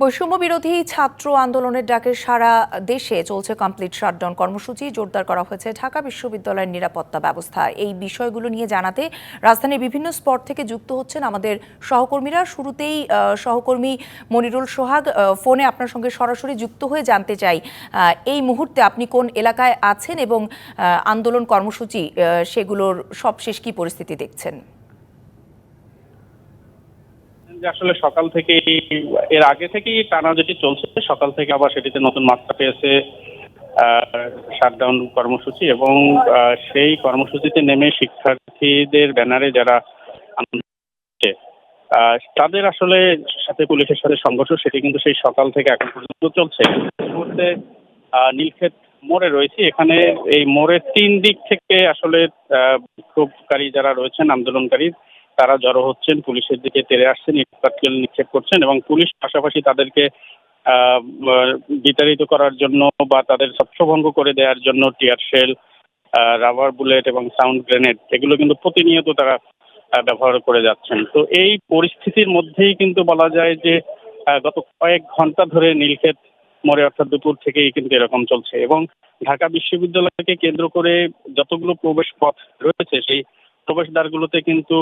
বৈষম্য বিরোধী ছাত্র আন্দোলনের ডাকে সারা দেশে চলছে কমপ্লিট শাটডাউন কর্মসূচি। জোরদার করা হয়েছে ঢাকা বিশ্ববিদ্যালয়ের নিরাপত্তা ব্যবস্থা। এই বিষয়গুলো নিয়ে জানাতে রাজধানীর বিভিন্ন স্পট থেকে যুক্ত হচ্ছেন আমাদের সহকর্মীরা। শুরুতেই সহকর্মী মনিরুল সোহাগ ফোনে আপনার সঙ্গে সরাসরি যুক্ত হয়ে জানতে চাই এই মুহূর্তে আপনি কোন এলাকায় আছেন এবং আন্দোলন কর্মসূচি সেগুলোর সবশেষ কী পরিস্থিতি দেখছেন? যে আসলে সকাল থেকে এর আগে থেকেই টানা যেটি চলছে, সকাল থেকে আবার সেটিতে নতুন মাত্রা পেয়েছে শাটডাউন কর্মসূচি এবং সেই কর্মসূচিতে নেমে শিক্ষার্থীদের ব্যানারে যারা তাদের আসলে সাথে পুলিশের সাথে সংঘর্ষ, সেটি কিন্তু সেই সকাল থেকে এখন পর্যন্ত চলছে। মুহূর্তে নীলক্ষেত মোড়ে রয়েছে। এখানে এই মোড়ের তিন দিক থেকে আসলে বিক্ষোভকারী যারা রয়েছেন, আন্দোলনকারী তারা জড়ো হচ্ছেন, পুলিশের দিকে তেড়ে আসছেন ইটপাটকেল নিক্ষেপ করছেন এবং পুলিশ পাশাপাশি তাদেরকে বিতাড়িত করার জন্য বা তাদের ছত্রভঙ্গ করে দেওয়ার জন্য টিয়ার শেল রাবার বুলেট এবং সাউন্ড গ্রেনেড এগুলো কিন্তু প্রতিনিয়ত তারা ব্যবহার করে যাচ্ছেন। তো এই পরিস্থিতির মধ্যেই কিন্তু বলা যায় যে গত কয়েক ঘণ্টা ধরে নীলক্ষেত মোড়ে অর্থাৎ দুপুর থেকেই কিন্তু এরকম চলছে এবং ঢাকা বিশ্ববিদ্যালয়কে কেন্দ্র করে যতগুলো প্রবেশ পথ রয়েছে, সেই প্রবেশদ্বারগুলোতে কিন্তু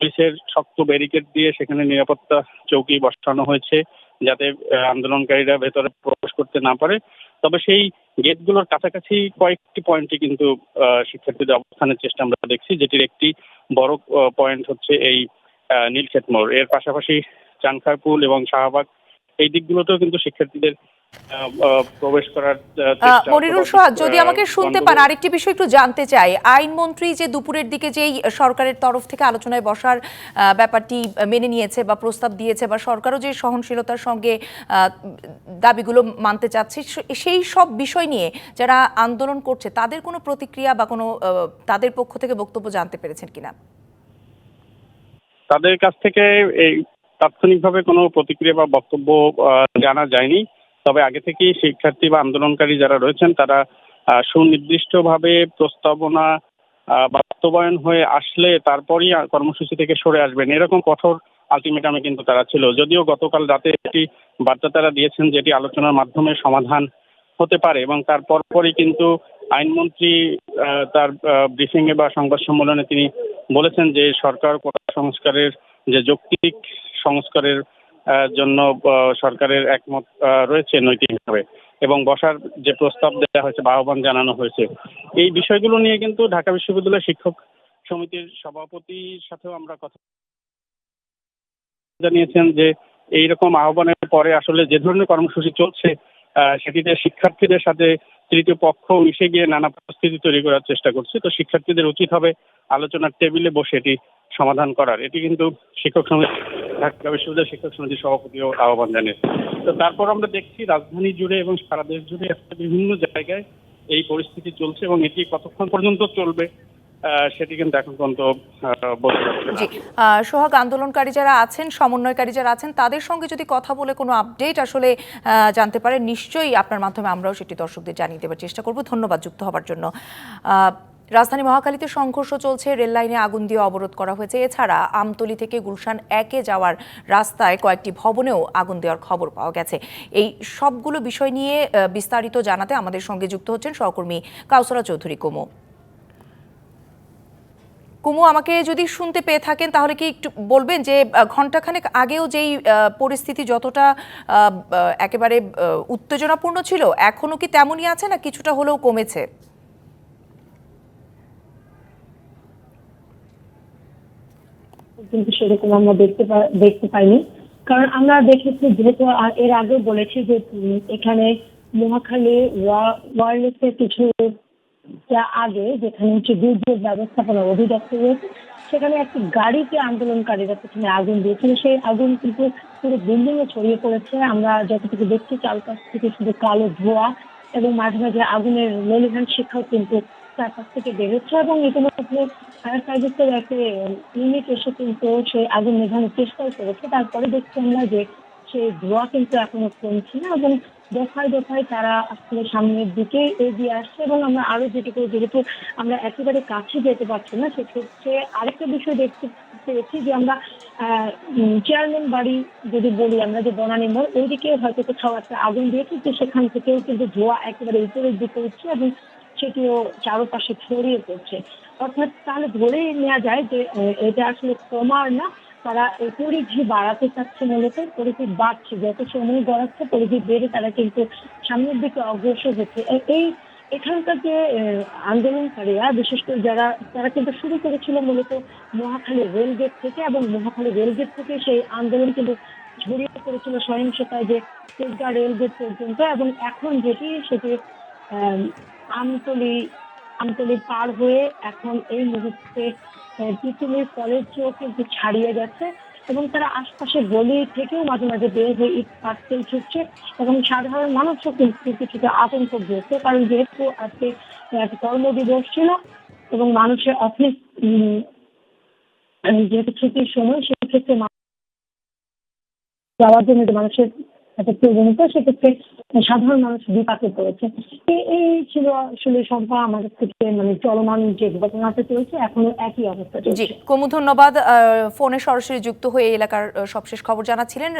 পুলিশের শক্ত ব্যারিকেড দিয়ে সেখানে নিরাপত্তা চৌকি বসানো হয়েছে যাতে আন্দোলনকারীরা ভেতরে প্রবেশ করতে না পারে। তবে সেই গেটগুলোর কাছাকাছি কয়েকটি পয়েন্টে কিন্তু শিক্ষার্থীদের অবস্থানের চেষ্টা আমরা দেখছি, যেটির একটি বড় পয়েন্ট হচ্ছে এই নীলক্ষেত মোড়। এর পাশাপাশি চানখারপুল এবং শাহবাগ, এই দিকগুলোতেও কিন্তু শিক্ষার্থীদের প্রবেশ করার মনিরুল সোহাগ যদি আমাকে শুনতে পান আরেকটি বিষয় একটু জানতে চাই। আইনমন্ত্রী যে দুপুরের দিকে যেই সরকারের তরফ থেকে আলোচনায় বসার ব্যাপারটি মেনে নিয়েছে বা প্রস্তাব দিয়েছে বা সরকারও যে সহনশীলতার সঙ্গে দাবিগুলো মানতে চাচ্ছে সেই সব বিষয় নিয়ে যারা আন্দোলন করছে তাদের কোনো প্রতিক্রিয়া বা কোনো তাদের পক্ষ থেকে বক্তব্য জানতে পেরেছেন কিনা? তাদের কাছ থেকে এই তাৎক্ষণিকভাবে কোনো প্রতিক্রিয়া বা বক্তব্য জানা যায়নি। তবে আগে থেকেই শিক্ষার্থী বা আন্দোলনকারী যারা রয়েছেন, তারা সুনির্দিষ্টভাবে প্রস্তাবনা বাস্তবায়ন হয়ে আসলে তারপরই কর্মসূচি থেকে সরে আসবেন। এরকম কঠোর আলটিমেটামে কিন্তু তারা ছিল। যদিও গতকাল রাতে একটি বার্তা তারা দিয়েছেন যেটি আলোচনার মাধ্যমে সমাধান হতে পারে এবং তার পরপরই কিন্তু আইনমন্ত্রী তার ব্রিফিং এ বা সংবাদ সম্মেলনে তিনি বলেছেন যে সরকার কোটা সংস্কারের, যে যৌক্তিক সংস্কারের জন্য সরকারের একমত রয়েছে নৈতিকভাবে এবং বসার যে প্রস্তাব দেওয়া হয়েছে বা আহ্বান জানানো হয়েছে, এই বিষয়গুলো নিয়ে কিন্তু ঢাকা বিশ্ববিদ্যালয় শিক্ষক সমিতির সভাপতির সাথেও আমরা কথা জানিয়েছেন যে, এইরকম আহ্বানের পরে আসলে যে ধরনের কর্মসূচি চলছে সেটিতে শিক্ষার্থীদের সাথে তৃতীয় পক্ষ মিশে গিয়ে নানা পরিস্থিতি তৈরি করার চেষ্টা করছে। তো শিক্ষার্থীদের উচিত হবে আলোচনার টেবিলে বসে এটি সমাধান করার। এটি কিন্তু শিক্ষক সমিতি বিশ্ববিদ্যালয় শিক্ষক সমিতির সভাপতিও আহ্বান জানিয়েছে তো তারপর আমরা দেখছি রাজধানী জুড়ে এবং সারা দেশ জুড়ে আজকে বিভিন্ন জায়গায় এই পরিস্থিতি চলছে এবং এটি কতক্ষণ পর্যন্ত চলবে সেটি কিন্তু এখন পর্যন্ত সোহাগ আন্দোলনকারী যারা আছেন সমন্বয়কারী যারা আছেন তাদের সঙ্গে যদি কথা বলে কোনো আপডেট আসলে জানতে পারে নিশ্চয়ই আপনার মাধ্যমে আমরাও সেটি দর্শকদের জানিয়ে দেওয়ার চেষ্টা করব। ধন্যবাদ যুক্ত হবার জন্য। আহ, রাজধানী মহাকালীতে সংঘর্ষ চলছে, রেল লাইনে আগুন দিয়ে অবরোধ করা হয়েছে। এছাড়া আমতলি থেকে গুলশান একে যাওয়ার রাস্তায় কয়েকটি ভবনেও আগুন দেওয়ার খবর পাওয়া গেছে। এই সবগুলো বিষয় নিয়ে বিস্তারিত জানাতে আমাদের সঙ্গে যুক্ত হচ্ছেন সহকর্মী কাউসরা চৌধুরী কুমু। কুমু, আমাকে যদি শুনতে পেয়ে থাকেন, তাহলে কি একটু বলবেন যে ঘন্টাখানেক আগেও যেই পরিস্থিতি যতটা একেবারে উত্তেজনাপূর্ণ ছিল এখনও কি তেমনই আছে না কিছুটা হলেও কমেছে? কিন্তু সেরকম আমরা দেখতে দেখতে পাইনি। কারণ আমরা দেখেছি যেহেতু এর আগে বলেছি যে এখানে মহাখালী ওয়ারলেসের কিছু আগে যেখানে হচ্ছে দুর্যোগ ব্যবস্থাপনা অধিদপ্তর রয়েছে, সেখানে একটি গাড়িকে আন্দোলনকারীরা প্রথমে আগুন দিয়েছিল। সেই আগুন কিন্তু পুরো বিল্ডিং এ ছড়িয়ে পড়েছে। আমরা যতটুকু দেখছি, চারপাশ থেকে শুধু কালো ধোয়া এবং মাঝে মাঝে আগুনের লেলিহান শিখাও কিন্তু চারপাশ থেকে বেরোচ্ছে এবং ইতিমধ্যে ফায়ার সার্ভিসের একটা ইউনিট এসে কিন্তু সেই আগুন নেভানোর চেষ্টাও করেছে। তারপরে দেখছি আমরা যে সেই ধোঁয়া কিন্তু এখনও কমছে না এবং দফায় দফায় তারা আসলে সামনের দিকে এগিয়ে আসছে এবং আমরা আরও যেটুকু, যেহেতু আমরা একেবারে কাছে যেতে পারছি না, সেক্ষেত্রে আরেকটা বিষয় দেখতে পেরেছি যে আমরা চেয়ারম্যান বাড়ি যদি বলি আমরা যে বনানী মোড় ওইদিকে হয়তো কোথাও একটা আগুন দিয়েছে যে সেখান থেকেও কিন্তু ধোঁয়া একেবারে উপরের দিকে উঠছে এবং সেটিও চারপাশে ছড়িয়ে পড়ছে। অর্থাৎ তাহলে ধরেই নেওয়া যায় যে এটা আসলে কমার না, তারা পরিধি বাড়াতে চাচ্ছে মূলত, পরিধি বাড়ছে, যত সময় গড়াচ্ছে, পরিধি বেড়ে তারা কিন্তু সামনের দিকে অগ্রসর হচ্ছে। এই এখানকার যে আন্দোলনকারীরা, বিশেষ করে যারা, তারা কিন্তু শুরু করেছিল মূলত মহাখালী রেলগেট থেকে এবং মহাখালী রেলগেট থেকে সেই আন্দোলন কিন্তু ছড়িয়ে পড়েছিল সহিংসতায় যে তেজগাঁ রেলগেট পর্যন্ত এবং এখন যেটি সেটি আমতলি আমতলি পার হয়ে এখন এই মুহূর্তে আহ, তিতুমির কলেজও কিন্তু ছাড়িয়ে গেছে এবং তারা আশপাশের গলি থেকেও মাঝে মাঝে বের হয়ে ইট পাটকেল ছুটছে এবং সাধারণ মানুষও কিন্তু কিছুটা আতঙ্ক আতঙ্কগ্রস্ত কারণ যেহেতু আজকে একটা কর্মদিবস ছিল এবং মানুষের অফিস যেহেতু ছুটির সময় সেক্ষেত্রে যাওয়ার জন্য মানুষের একটা প্রবণতা সেক্ষেত্রে সাধারণ মানুষ বিপাকে পড়েছে। এই ছিল আসলে সম্পা আমাদের থেকে মানে চলমান যে ঘটনাটা চলছে, এখনও একই অবস্থা জি, কমু, ধন্যবাদ। ফোনে সরাসরি যুক্ত হয়ে এলাকার সবশেষ খবর জানাচ্ছিলেন।